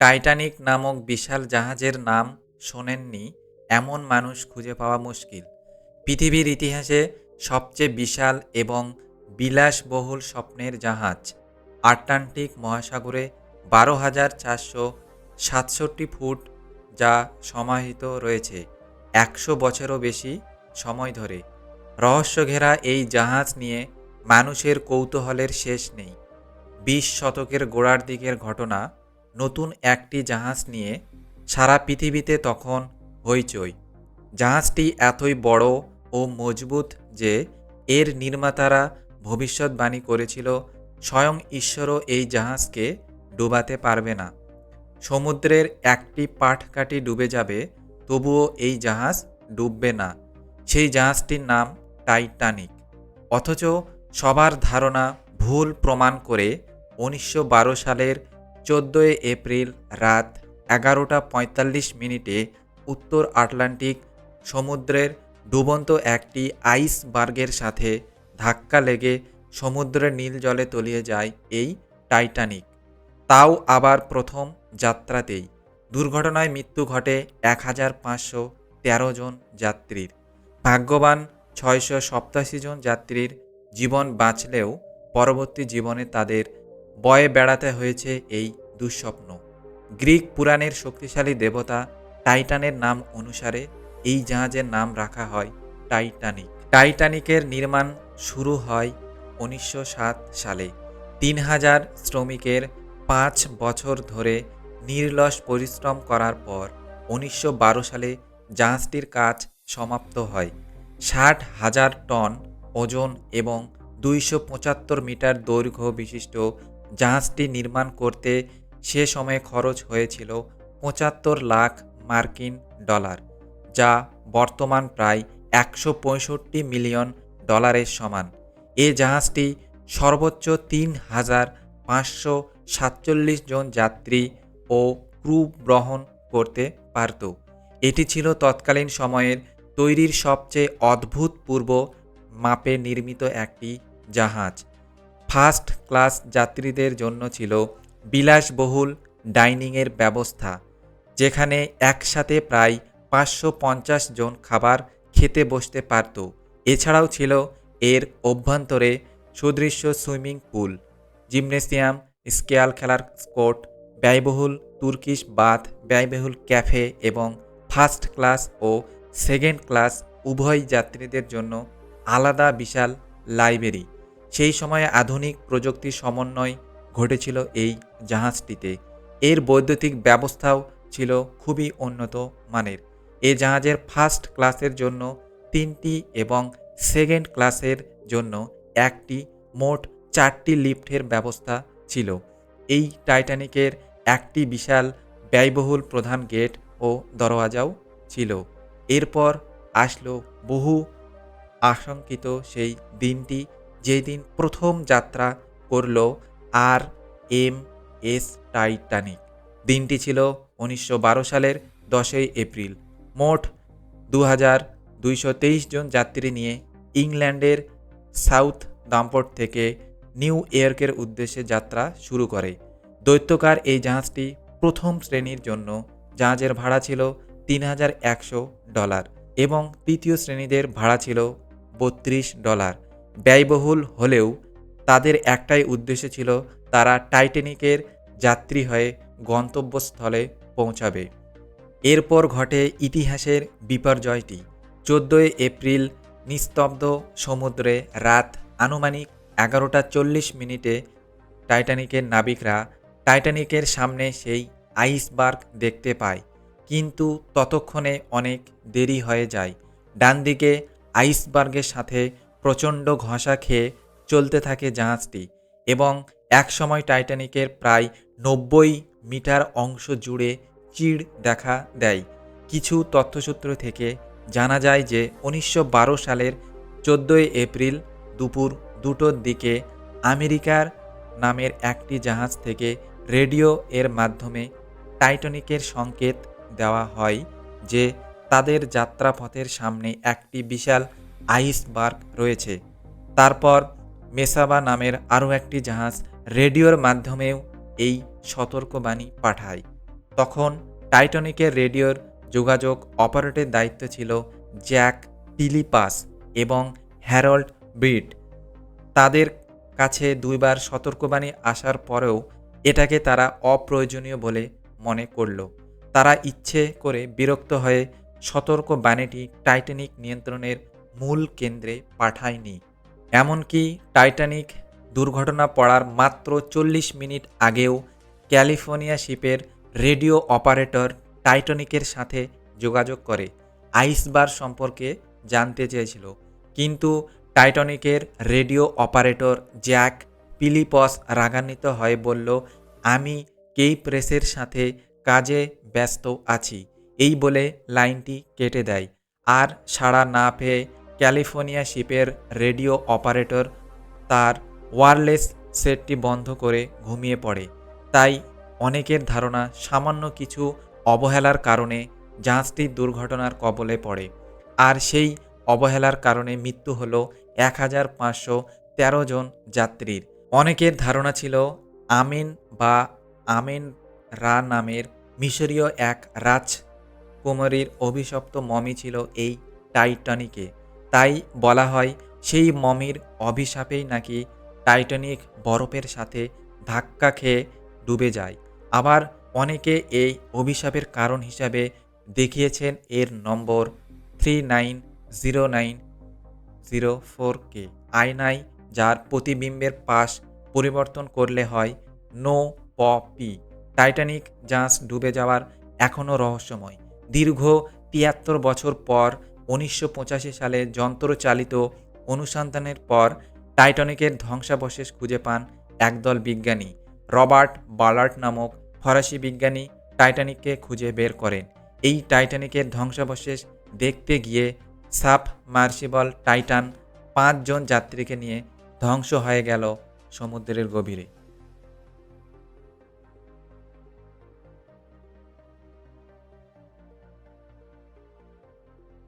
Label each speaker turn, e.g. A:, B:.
A: Titanic নামক বিশাল জাহাজের নাম শোনেননি, এমন মানুষ খুঁজে পাওয়া মুশকিল। পৃথিবীর ইতিহাসে সবচেয়ে বিশাল এবং বিলাসবহুল স্বপ্নের জাহাজ আটলান্টিক মহাসাগরে বারো হাজার চারশো সাতষট্টি ফুট যা সমাহিত রয়েছে, একশো বছরও বেশি সময় ধরে। রহস্য ঘেরা এই জাহাজ নিয়ে মানুষের কৌতূহলের শেষ নেই। বিশ শতকের গোড়ার দিকের ঘটনা নতুন একটি জাহাজ নিয়ে সারা পৃথিবীতে তখন হইচই। জাহাজটি এতই বড় ও মজবুত যে এর নির্মাতারা ভবিষ্যৎবাণী করেছিল, স্বয়ং ঈশ্বরও এই জাহাজকে ডুবাতে পারবে না। সমুদ্রের একটি পাটকাঠি ডুবে যাবে, তবুও এই জাহাজ ডুববে না। সেই জাহাজটির নাম টাইটানিক। অথচ সবার ধারণা ভুল প্রমাণ করে উনিশশো বারো সালের চোদ্দোই এপ্রিল রাত এগারোটা পঁয়তাল্লিশ মিনিটে উত্তর আটলান্টিক সমুদ্রের ডুবন্ত একটি আইসবার্গের সাথে ধাক্কা লেগে সমুদ্রের নীল জলে তলিয়ে যায় এই টাইটানিক। তাও আবার প্রথম যাত্রাতেই। দুর্ঘটনায় মৃত্যু ঘটে এক হাজার পাঁচশো তেরো জন যাত্রীর। ভাগ্যবান ছয়শো সপ্তাশি জন যাত্রীর জীবন বাঁচলেও পরবর্তী জীবনে তাদের বয়ে বেড়াতে হয়েছে এই দুঃস্বপ্ন। গ্রিক পুরাণের শক্তিশালী দেবতা টাইটানের নাম অনুসারে এই জাহাজের নাম রাখা হয় টাইটানিক। টাইটানিকের নির্মাণ শুরু হয় উনিশশো সাত সালে। তিন হাজার শ্রমিকের পাঁচ বছর ধরে নির্লস পরিশ্রম করার পর উনিশশো বারো সালে জাহাজটির কাজ সমাপ্ত হয়। ষাট হাজার টন ওজন এবং দুইশো পঁচাত্তর মিটার দৈর্ঘ্য বিশিষ্ট জাহাজটি নির্মাণ করতে সে সময়ে খরচ হয়েছিল পঁচাত্তর লাখ মার্কিন ডলার, যা বর্তমান প্রায় একশো পঁয়ষট্টি মিলিয়ন ডলারের সমান। এ জাহাজটি সর্বোচ্চ তিন হাজার পাঁচশো সাতচল্লিশ জন যাত্রী ও ক্রু বহন করতে পারত। এটি ছিল তৎকালীন সময়ের তৈরির সবচেয়ে অদ্ভুতপূর্ব মাপে নির্মিত একটি জাহাজ। ফার্স্ট ক্লাস যাত্রীদের জন্য ছিল বিলাসবহুল ডাইনিংয়ের ব্যবস্থা, যেখানে একসাথে প্রায় পাঁচশো পঞ্চাশ জন খাবার খেতে বসতে পারত। এছাড়াও ছিল এর অভ্যন্তরে সুদৃশ্য সুইমিং পুল, জিমনেসিয়াম, স্কেয়াল খেলার স্কোট, ব্যয়বহুল তুর্কিশ বাথ, ব্যয়বহুল ক্যাফে এবং ফার্স্ট ক্লাস ও সেকেন্ড ক্লাস উভয় যাত্রীদের জন্য আলাদা বিশাল লাইব্রেরি। সেই সময়ে আধুনিক প্রযুক্তির সমন্বয় ঘটেছিল এই জাহাজটিতে। এর বৈদ্যুতিক ব্যবস্থাও ছিল খুবই উন্নত মানের। এ জাহাজের ফার্স্ট ক্লাসের জন্য তিনটি এবং সেকেন্ড ক্লাসের জন্য একটি, মোট চারটি লিফটের ব্যবস্থা ছিল। এই টাইটানিকের একটি বিশাল ব্যয়বহুল প্রধান গেট ও দরওয়াজাও ছিল। এরপর আসলো বহু আশঙ্কিত সেই দিনটি যেদিন প্রথম যাত্রা করল আর এম এস টাইটানিক। দিনটি ছিল উনিশশো বারো সালের দশই এপ্রিল। মোট দু হাজার দুইশো তেইশ জন যাত্রী নিয়ে ইংল্যান্ডের সাউথ দাম্পট থেকে নিউ ইয়র্কের উদ্দেশ্যে যাত্রা শুরু করে। দৈত্যকার এই জাহাজটি প্রথম শ্রেণির জন্য জাহাজের ভাড়া ছিল তিন হাজার একশো ডলার এবং তৃতীয় শ্রেণীদের ভাড়া ছিল বত্রিশ ডলার। ব্যয়বহুল হলেও তাদের একটাই উদ্দেশ্য ছিল তারা টাইটানিকের যাত্রী হয়ে গন্তব্যস্থলে পৌঁছাবে। এরপর ঘটে ইতিহাসের বিপর্যয়টি। চোদ্দোই এপ্রিল নিস্তব্ধ সমুদ্রে রাত আনুমানিক এগারোটা চল্লিশ মিনিটে টাইটানিকের নাবিকরা টাইটানিকের সামনে সেই আইসবার্গ দেখতে পায়। কিন্তু ততক্ষণে অনেক দেরি হয়ে যায়। ডান দিকে আইসবার্গের সাথে প্রচণ্ড ঘষা খেয়ে চলতে থাকে জাহাজটি এবং একসময় টাইটানিকের প্রায় নব্বই মিটার অংশ জুড়ে চিড় দেখা দেয়। কিছু তথ্যসূত্র থেকে জানা যায় যে উনিশশো বারো সালের চোদ্দোই এপ্রিল দুপুর দুটোর দিকে আমেরিকার নামের একটি জাহাজ থেকে রেডিও এর মাধ্যমে টাইটানিকের সংকেত দেওয়া হয় যে তাদের যাত্রাপথের সামনে একটি বিশাল আইসবার্গ রয়েছে। তারপর মেসাবা নামের আরও একটি জাহাজ রেডিওর মাধ্যমেও এই সতর্কবাণী পাঠায়। তখন টাইটানিকের রেডিওর যোগাযোগ অপারেটের দায়িত্ব ছিল জ্যাক পিলিপাস এবং হ্যারল্ড ব্রিড তাদের কাছে দুইবার সতর্কবাণী আসার পরেও এটাকে তারা অপ্রয়োজনীয় বলে মনে করল। তারা ইচ্ছে করে বিরক্ত হয়ে সতর্ক বাণীটি টাইটানিক নিয়ন্ত্রণের মূল কেন্দ্রে পাঠায়নি। এমনকি টাইটানিক দুর্ঘটনা পড়ার মাত্র চল্লিশ মিনিট আগেও ক্যালিফোর্নিয়া শিপের রেডিও অপারেটর টাইটানিকের সাথে যোগাযোগ করে আইসবার সম্পর্কে জানতে চেয়েছিল। কিন্তু টাইটানিকের রেডিও অপারেটর জ্যাক পিলিপস রাগান্বিত হয়ে বলল, আমি কেই প্রেসের সাথে কাজে ব্যস্ত আছি। এই বলে লাইনটি কেটে দেয়। আর সাড়া না পেয়ে ক্যালিফোর্নিয়া শিপের রেডিও অপারেটর তার ওয়ারলেস সেটটি বন্ধ করে ঘুমিয়ে পড়ে। তাই অনেকের ধারণা সামান্য কিছু অবহেলার কারণে জাহাজটি দুর্ঘটনার কবলে পড়ে। আর সেই অবহেলার কারণে মৃত্যু হল এক হাজার পাঁচশো তেরো জন যাত্রীর। অনেকের ধারণা ছিল আমিন বা আমিন রা নামের মিশরীয় এক রাজকুমারীর অভিশপ্ত মমি ছিল এই টাইটানিকে। তাই বলা হয় সেই মমির অভিশাপেই নাকি টাইটানিক বরফের সাথে ধাক্কা খেয়ে ডুবে যায়। আবার অনেকে এই অভিশাপের কারণ হিসাবে দেখিয়েছেন এর number three nine zero nine zero four কে। আয়নায় যার প্রতিবিম্বের পাশ পরিবর্তন করলে হয় নো প পি। টাইটানিক জাহাজ ডুবে যাওয়ার এখনও রহস্যময়। দীর্ঘ তিয়াত্তর বছর পর উনিশশো পঁচাশি সালে যন্ত্রচালিত অনুসন্ধানের পর টাইটানিকের ধ্বংসাবশেষ খুঁজে পান একদল বিজ্ঞানী। রবার্ট বালার্ট নামক ফরাসি বিজ্ঞানী টাইটানিককে খুঁজে বের করেন। এই টাইটানিকের ধ্বংসাবশেষ দেখতে গিয়ে সাব মার্সিবল টাইটান পাঁচজন যাত্রীকে নিয়ে ধ্বংস হয়ে গেল সমুদ্রের গভীরে।